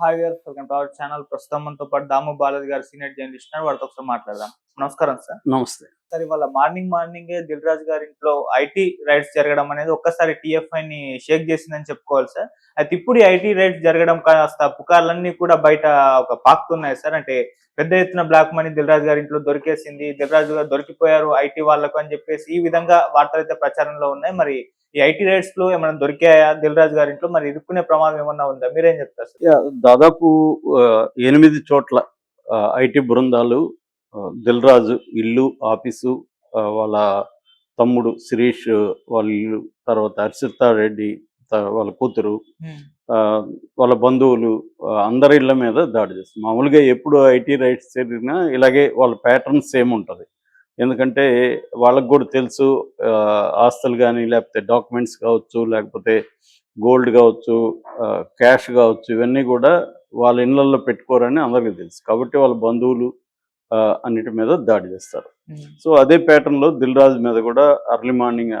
Hi గారు welcome to our channel. ప్రస్తుతం మనతో పాటు దాము బాలాజీ గారు సీనియర్ జర్నలిస్ట్ వారితో ఒకసారి మాట్లాడదాం. నమస్కారం సార్. నమస్తే. సార్ ఇవాళ మార్నింగ్ మార్నింగ్ దిల్ రాజు గారి ఇంట్లో ఐటీ రైడ్స్ జరగడం అనేది ఒక్కసారి టీఎఫ్ఐ ని షేక్ చేసిందని చెప్పుకోవాలి సార్. అయితే ఇప్పుడు ఐటీ రైడ్స్ జరగడం కాస్త పుకార్లన్నీ కూడా బయట ఒక పాకుతున్నాయి సార్. అంటే పెద్ద ఎత్తున బ్లాక్ మనీ దిల్ రాజు గారి ఇంట్లో దొరికేసింది. దిల్ రాజు గారు దొరికిపోయారు ఐటీ వాళ్ళకు అని చెప్పేసి ఈ విధంగా వార్తలు అయితే ప్రచారంలో ఉన్నాయి. మరి ఈ ఐటీ రైడ్స్లో ఏమైనా దొరికాయా దిల్ రాజు గారి ఇంట్లో మరి ఇరుక్కునే ప్రమాదం ఏమన్నా ఉందా? మీరేం చెప్తారు సార్? దాదాపు ఎనిమిది చోట్ల ఐటీ బృందాలు ఆ, దిల్ రాజు ఇల్లు ఆఫీసు వాళ్ళ తమ్ముడు శిరీష్ వాళ్ళ ఇల్లు తర్వాత హర్షితా రెడ్డి వాళ్ళ కూతురు ఆ, వాళ్ళ బంధువులు అందరి ఇళ్ళ మీద దాడి చేస్తారు. మామూలుగా ఎప్పుడు ఐటీ రైట్స్ జరిగినా ఇలాగే వాళ్ళ ప్యాటర్న్ సేమ్ ఉంటుంది. ఎందుకంటే వాళ్ళకు కూడా తెలుసు ఆస్తులు కానీ లేకపోతే డాక్యుమెంట్స్ కావచ్చు లేకపోతే గోల్డ్ కావచ్చు క్యాష్ కావచ్చు ఇవన్నీ కూడా వాళ్ళ ఇళ్ళల్లో పెట్టుకోరని అందరికీ తెలుసు. కాబట్టి వాళ్ళ బంధువులు అన్నిటి మీద దాడి చేస్తారు. సో అదే ప్యాటర్న్లో దిల్ రాజు మీద కూడా అర్లీ మార్నింగ్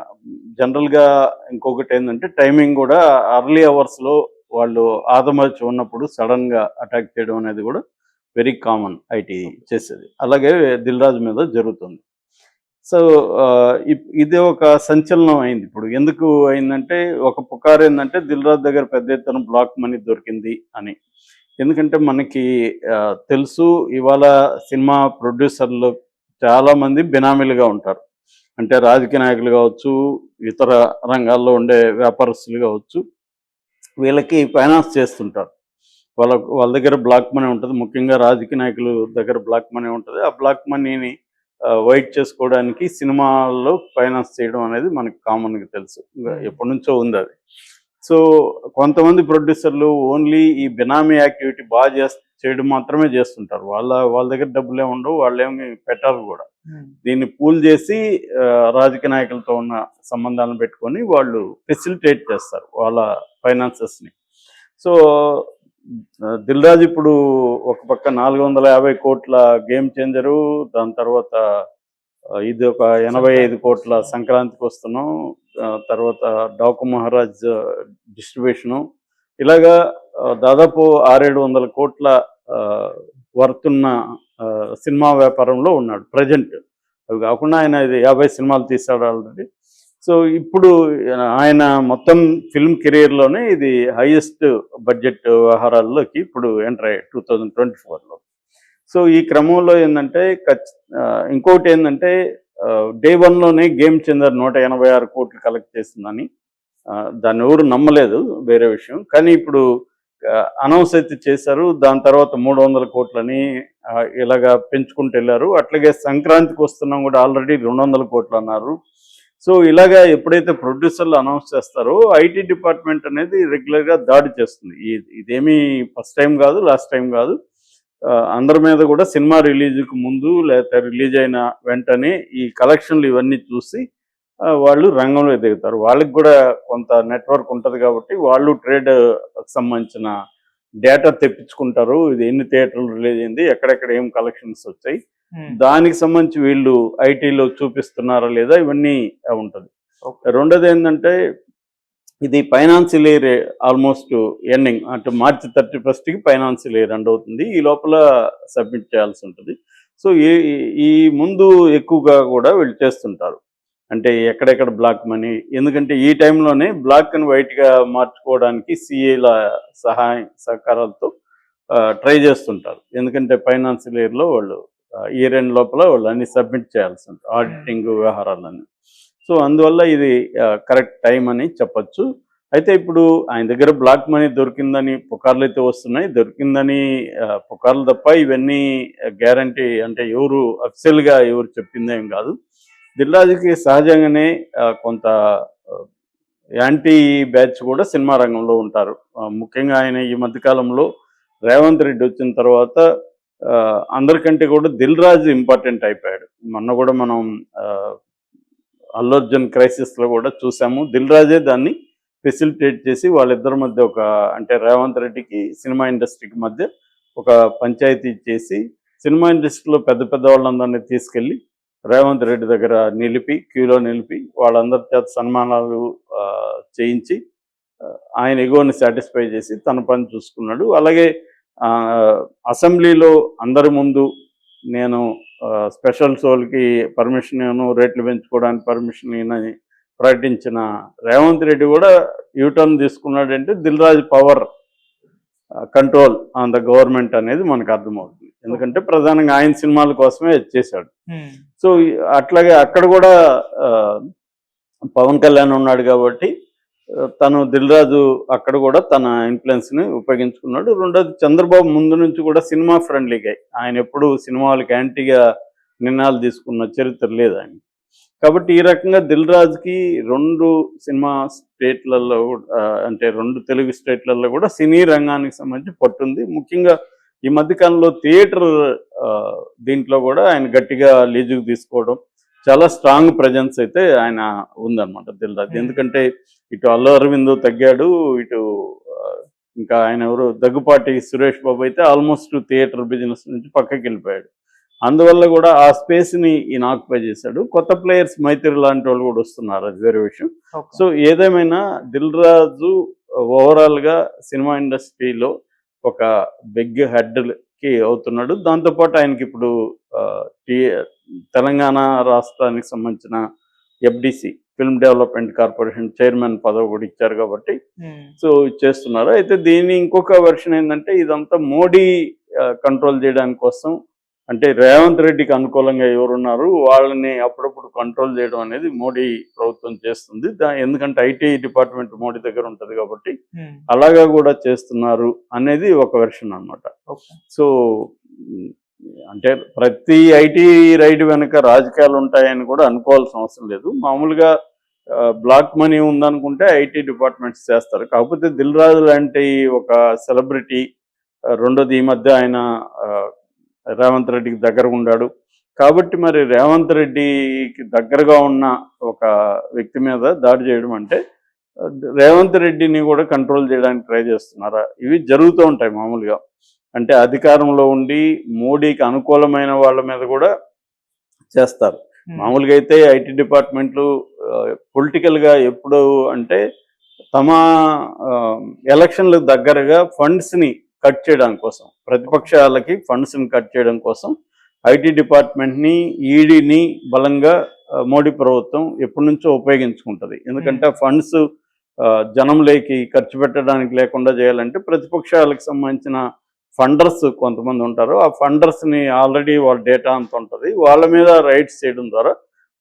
జనరల్గా ఇంకొకటి ఏంటంటే టైమింగ్ కూడా అర్లీ అవర్స్లో వాళ్ళు ఆదమర్చి ఉన్నప్పుడు సడన్గా అటాక్ చేయడం అనేది కూడా వెరీ కామన్ ఐటీ చేసేది. అలాగే దిల్ రాజు మీద జరుగుతుంది. సో ఆ, ఇప్- ఇది ఒక సంచలనం అయింది. ఇప్పుడు ఎందుకు అయిందంటే ఒక పుకారు ఏంటంటే దిల్రాజ్ దగ్గర పెద్ద ఎత్తున బ్లాక్ మనీ దొరికింది అని. ఎందుకంటే మనకి తెలుసు ఇవాళ సినిమా ప్రొడ్యూసర్లు చాలా మంది బినామీలుగా ఉంటారు. అంటే రాజకీయ నాయకులు కావచ్చు ఇతర రంగాల్లో ఉండే వ్యాపారస్తులు కావచ్చు వీళ్ళకి ఫైనాన్స్ చేస్తుంటారు. వాళ్ళ వాళ్ళ దగ్గర బ్లాక్ మనీ ఉంటుంది. ముఖ్యంగా రాజకీయ నాయకులు దగ్గర బ్లాక్ మనీ ఉంటుంది. ఆ బ్లాక్ మనీని వైట్ చేసుకోవడానికి సినిమాల్లో ఫైనాన్స్ చేయడం అనేది మనకి కామన్గా తెలుసు. ఎప్పటి నుంచో ఉంది అది. సో కొంతమంది ప్రొడ్యూసర్లు ఓన్లీ ఈ బినామీ యాక్టివిటీ బాగా చేస్ చేయడం మాత్రమే చేస్తుంటారు. వాళ్ళ వాళ్ళ దగ్గర డబ్బులే ఉండవు వాళ్ళు ఏమి పెట్టారు కూడా. దీన్ని పూల్ చేసి రాజకీయ నాయకులతో ఉన్న సంబంధాలను పెట్టుకొని వాళ్ళు ఫెసిలిటేట్ చేస్తారు వాళ్ళ ఫైనాన్సెస్ని సో దిల్రాజ్ దిల్ ఇప్పుడు ఒక పక్క నాలుగు వందల యాభై కోట్ల గేమ్ చేంజరు దాని తర్వాత ఇది ఒక ఎనభై ఐదు కోట్ల సంక్రాంతికి వస్తున్నాం తర్వాత డాకు మహారాజ్ డిస్ట్రిబ్యూషను. ఇలాగా దాదాపు ఆరేడు వందల కోట్ల వర్త్ ఉన్న ఆ, సినిమా వ్యాపారంలో ఉన్నాడు ప్రజెంట్. అవి కాకుండా ఆయన ఇది యాభై సినిమాలు తీశాడు ఆల్రెడీ. సో ఇప్పుడు ఆయన మొత్తం ఫిల్మ్ కెరీర్లోనే ఇది హైయెస్ట్ బడ్జెట్ వ్యవహారాల్లోకి ఇప్పుడు ఎంటర్ అయ్యాయి టూ థౌజండ్ ట్వంటీ ఫోర్లో సో ఈ క్రమంలో ఏంటంటే ఇంకోటి ఏంటంటే డే వన్లోనే గేమ్ చెందర్ నూట ఎనభై ఆరు కోట్లు కలెక్ట్ చేసిందని దాన్ని ఎవరు నమ్మలేదు వేరే విషయం. కానీ ఇప్పుడు అనౌన్స్ అయితే చేశారు దాని తర్వాత మూడు వందల కోట్లని ఇలాగా పెంచుకుంటూ వెళ్ళారు. అట్లాగే సంక్రాంతికి వస్తున్నాం కూడా ఆల్రెడీ రెండు వందల కోట్లు అన్నారు. సో ఇలాగా ఎప్పుడైతే ప్రొడ్యూసర్లు అనౌన్స్ చేస్తారో ఐటీ డిపార్ట్మెంట్ అనేది రెగ్యులర్గా దాడి చేస్తుంది. ఇదేమీ ఫస్ట్ టైం కాదు లాస్ట్ టైం కాదు. అందరి మీద కూడా సినిమా రిలీజ్కి ముందు లేకపోతే రిలీజ్ అయిన వెంటనే ఈ కలెక్షన్లు ఇవన్నీ చూసి వాళ్ళు రంగంలో ఎదుగుతారు. వాళ్ళకి కూడా కొంత నెట్వర్క్ ఉంటుంది కాబట్టి వాళ్ళు ట్రేడ్ సంబంధించిన డేటా తెప్పించుకుంటారు. ఇది ఎన్ని థియేటర్లు రిలీజ్ అయింది ఎక్కడెక్కడ ఏం కలెక్షన్స్ వచ్చాయి. దానికి సంబంధించి వీళ్ళు ఐటీలో చూపిస్తున్నారా లేదా ఇవన్నీ ఉంటుంది. రెండోది ఏంటంటే ఇది ఫైనాన్షియల్ ఇయర్ ఆల్మోస్ట్ ఎండింగ్ అంటే మార్చి థర్టీ ఫస్ట్కి ఫైనాన్షియల్ ఇయర్ ఎండ్ అవుతుంది. ఈ లోపల సబ్మిట్ చేయాల్సి ఉంటుంది. సో ఈ ఈ ముందు ఎక్కువగా కూడా వీళ్ళు చేస్తుంటారు. అంటే ఎక్కడెక్కడ బ్లాక్ మనీ ఎందుకంటే ఈ టైంలోనే బ్లాక్ అండ్ వైట్గా మార్చుకోవడానికి సిఏల సహాయ సహకారాలతో ట్రై చేస్తుంటారు. ఎందుకంటే ఫైనాన్షియల్ ఇయర్లో వాళ్ళు ఇయర్ ఎండ్ లోపల వాళ్ళు అన్ని సబ్మిట్ చేయాల్సి ఉంటుంది ఆడిటింగ్ వ్యవహారాలన్నీ. సో అందువల్ల ఇది కరెక్ట్ టైం అని చెప్పొచ్చు. అయితే ఇప్పుడు ఆయన దగ్గర బ్లాక్ మనీ దొరికిందని పుకార్లు అయితే వస్తున్నాయి. దొరికిందని పుకార్లు తప్ప ఇవన్నీ గ్యారంటీ అంటే ఎవరు అఫిషియల్గా ఎవరు చెప్పిందేం కాదు. దిల్రాజుకి సహజంగానే కొంత యాంటీ బ్యాచ్ కూడా సినిమా రంగంలో ఉంటారు. ముఖ్యంగా ఆయన ఈ మధ్యకాలంలో రేవంత్ రెడ్డి వచ్చిన తర్వాత అందరికంటే కూడా దిల్ రాజు ఇంపార్టెంట్ అయిపోయాడు. మొన్న కూడా మనం అల్లర్జున్ అల్లు అర్జున్ కూడా చూసాము. దిల్ రాజే దాన్ని ఫెసిలిటేట్ చేసి వాళ్ళిద్దరి మధ్య ఒక అంటే రేవంత్ రెడ్డికి సినిమా ఇండస్ట్రీకి మధ్య ఒక పంచాయతీ చేసి సినిమా ఇండస్ట్రీలో పెద్ద పెద్ద వాళ్ళందరినీ తీసుకెళ్ళి రేవంత్ రెడ్డి దగ్గర నిలిపి క్యూలో నిలిపి వాళ్ళందరి చేత సన్మానాలు చేయించి ఆయన ఎగోని సాటిస్ఫై చేసి తన పని చూసుకున్నాడు. అలాగే అసెంబ్లీలో అందరి ముందు నేను స్పెషల్ సోల్కి పర్మిషన్ ఇవ్వను రేట్లు పెంచుకోవడానికి పర్మిషన్ ఇవ్వనని ప్రకటించిన రేవంత్ రెడ్డి కూడా U turn తీసుకున్నాడంటే Dil Raju power control on the government అనేది మనకు అర్థమవుతుంది. ఎందుకంటే ప్రధానంగా ఆయన సినిమాల కోసమే చేశాడు. సో అట్లాగే అక్కడ కూడా పవన్ కళ్యాణ్ ఉన్నాడు కాబట్టి తను దిల్ రాజు అక్కడ కూడా తన ఇన్ఫ్లుయెన్స్ని ఉపయోగించుకున్నాడు. రెండోది చంద్రబాబు ముందు నుంచి కూడా సినిమా ఫ్రెండ్లీగా ఆయన ఎప్పుడు సినిమాలకు యాంటీగా నిర్ణయాలు తీసుకున్న చరిత్ర లేదు ఆయన. కాబట్టి ఈ రకంగా దిల్ రాజుకి రెండు సినిమా స్టేట్లలో కూడా- అంటే రెండు తెలుగు స్టేట్లలో కూడా సినీ రంగానికి సంబంధించి పట్టుంది ముఖ్యంగా ఈ మధ్యకాలంలో థియేటర్ దీంట్లో కూడా ఆయన గట్టిగా లీజుకు తీసుకోవడం చాలా స్ట్రాంగ్ ప్రజెన్స్ అయితే ఆయన ఉందన్నమాట దిల్ రాజు Hmm. ఎందుకంటే ఇటు అల్లు అరవింద్ తగ్గాడు ఇటు ఇంకా ఆయన ఎవరు? దగ్గుపాటి సురేష్ బాబు అయితే ఆల్మోస్ట్ థియేటర్ బిజినెస్ నుంచి పక్కకి వెళ్ళిపోయాడు. అందువల్ల కూడా ఆ స్పేస్ని ఈయన ఆక్యుపై చేశాడు. కొత్త ప్లేయర్స్ మైత్రి లాంటి వాళ్ళు కూడా వస్తున్నారు అది వేరే విషయం. సో ఏదేమైనా దిల్ రాజు ఓవరాల్గా సినిమా ఇండస్ట్రీలో ఒక బిగ్ హెడ్కి అవుతున్నాడు. దాంతోపాటు ఆయనకి ఇప్పుడు తెలంగాణ రాష్ట్రానికి సంబంధించిన FDC film development corporation chairman పదవి కూడా ఇచ్చారు కాబట్టి ఉమ్, సో చేస్తున్నారు. అయితే దీని ఇంకొక వెర్షన్ ఏంటంటే ఇదంతా మోడీ కంట్రోల్ చేయడానికి కోసం అంటే రేవంత్ రెడ్డికి అనుకూలంగా ఎవరున్నారు వాళ్ళని అప్పుడప్పుడు కంట్రోల్ చేయడం అనేది మోడీ ప్రభుత్వం చేస్తుంది. ఎందుకంటే ఐటీ డిపార్ట్మెంట్ మోడీ దగ్గర ఉంటుంది కాబట్టి ఉమ్, అలాగా కూడా చేస్తున్నారు అనేది ఒక వెర్షన్ అన్నమాట. ఓకే. సో అంటే ప్రతి ఐటీ రైడ్ వెనుక రాజకీయాలు ఉంటాయని కూడా అనుకోవాల్సిన అవసరం లేదు. మామూలుగా బ్లాక్ మనీ ఉందనుకుంటే ఐటీ డిపార్ట్మెంట్స్ చేస్తారు. కాకపోతే దిల్ రాజు లాంటి ఒక సెలబ్రిటీ రెండోది ఈ మధ్య ఆయన రేవంత్ రెడ్డికి దగ్గర ఉన్నాడు కాబట్టి మరి రేవంత్ రెడ్డికి దగ్గరగా ఉన్న ఒక వ్యక్తి మీద దాడి చేయడం అంటే రేవంత్ రెడ్డిని కూడా కంట్రోల్ చేయడానికి ట్రై చేస్తున్నారా? ఇవి జరుగుతూ ఉంటాయి మామూలుగా. అంటే అధికారంలో ఉండి మోడీకి అనుకూలమైన వాళ్ళ మీద కూడా చేస్తారు. మామూలుగా అయితే ఐటీ డిపార్ట్మెంట్లు పొలిటికల్గా ఎప్పుడు అంటే తమ ఎలక్షన్లకు దగ్గరగా ఫండ్స్ని కట్ చేయడం కోసం ప్రతిపక్షాలకి ఫండ్స్ని కట్ చేయడం కోసం ఐటీ డిపార్ట్మెంట్ని ఈడీని బలంగా మోడీ ప్రభుత్వం ఎప్పటి నుంచో ఉపయోగించుకుంటుంది. ఎందుకంటే ఫండ్స్ జనంలోకి ఖర్చు పెట్టడానికి లేకుండా చేయాలంటే ప్రతిపక్షాలకు సంబంధించిన ఫండర్స్ కొంతమంది ఉంటారు. ఆ ఫండర్స్ని ఆల్రెడీ వాళ్ళ డేటా అంత ఉంటుంది. వాళ్ళ మీద రైట్స్ చేయడం ద్వారా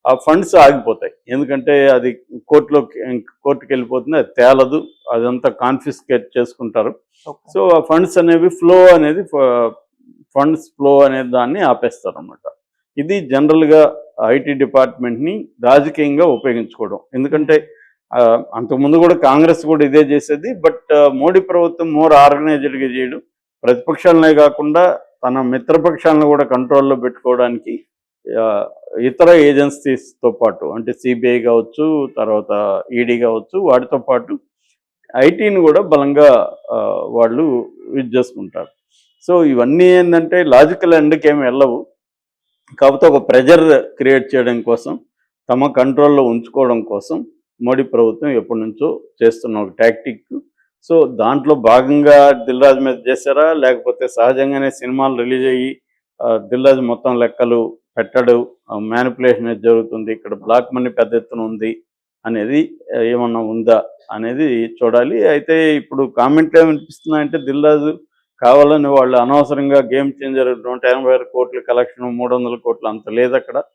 ఆ ఫండ్స్ ఆగిపోతాయి. ఎందుకంటే అది కోర్టులో కోర్టుకి వెళ్ళిపోతుంది. అది తేలదు. అదంతా కాన్ఫిస్కేట్ చేసుకుంటారు. సో ఆ ఫండ్స్ అనేవి ఫ్లో అనేది ఫండ్స్ ఫ్లో అనే దాన్ని ఆపేస్తారు అనమాట ఇది జనరల్గా ఐటీ డిపార్ట్మెంట్ని రాజకీయంగా ఉపయోగించుకోవడం. ఎందుకంటే అంతకుముందు కూడా కాంగ్రెస్ కూడా ఇదే చేసేది. బట్ మోడీ ప్రభుత్వం మోర్ ఆర్గనైజ్డ్గా చేయడం. ప్రతిపక్షాలనే కాకుండా తన మిత్రపక్షాలను కూడా కంట్రోల్లో పెట్టుకోవడానికి ఇతర ఏజెన్సీస్తో పాటు అంటే సిబిఐ కావచ్చు తర్వాత ఈడీ కావచ్చు వాటితో పాటు ఐటీని కూడా బలంగా వాళ్ళు యూజ్ చేసుకుంటారు. సో ఇవన్నీ ఏంటంటే లాజికల్ ఎండ్కి ఏమి వెళ్ళవు. కాకపోతే ఒక ప్రెజర్ క్రియేట్ చేయడం కోసం తమ కంట్రోల్లో ఉంచుకోవడం కోసం మోడీ ప్రభుత్వం ఎప్పటి నుంచో చేస్తున్న ఒక టాక్టిక్ సో దాంట్లో భాగంగా దిల్రాజు మీద చేశారా? లేకపోతే సహజంగానే సినిమాలు రిలీజ్ అయ్యి దిల్రాజు మొత్తం లెక్కలు పెట్టడు మ్యానిపులేషన్ అనేది జరుగుతుంది ఇక్కడ బ్లాక్ మనీ పెద్ద ఎత్తున ఉంది అనేది ఏమన్నా ఉందా అనేది చూడాలి. అయితే ఇప్పుడు కామెంట్లు ఏమనిపిస్తున్నాయంటే దిల్రాజు కావాలని వాళ్ళు అనవసరంగా గేమ్ చేంజర్ నూట ఎనభై ఆరు కోట్ల కలెక్షన్ మూడు వందల కోట్లు అంత లేదు అక్కడ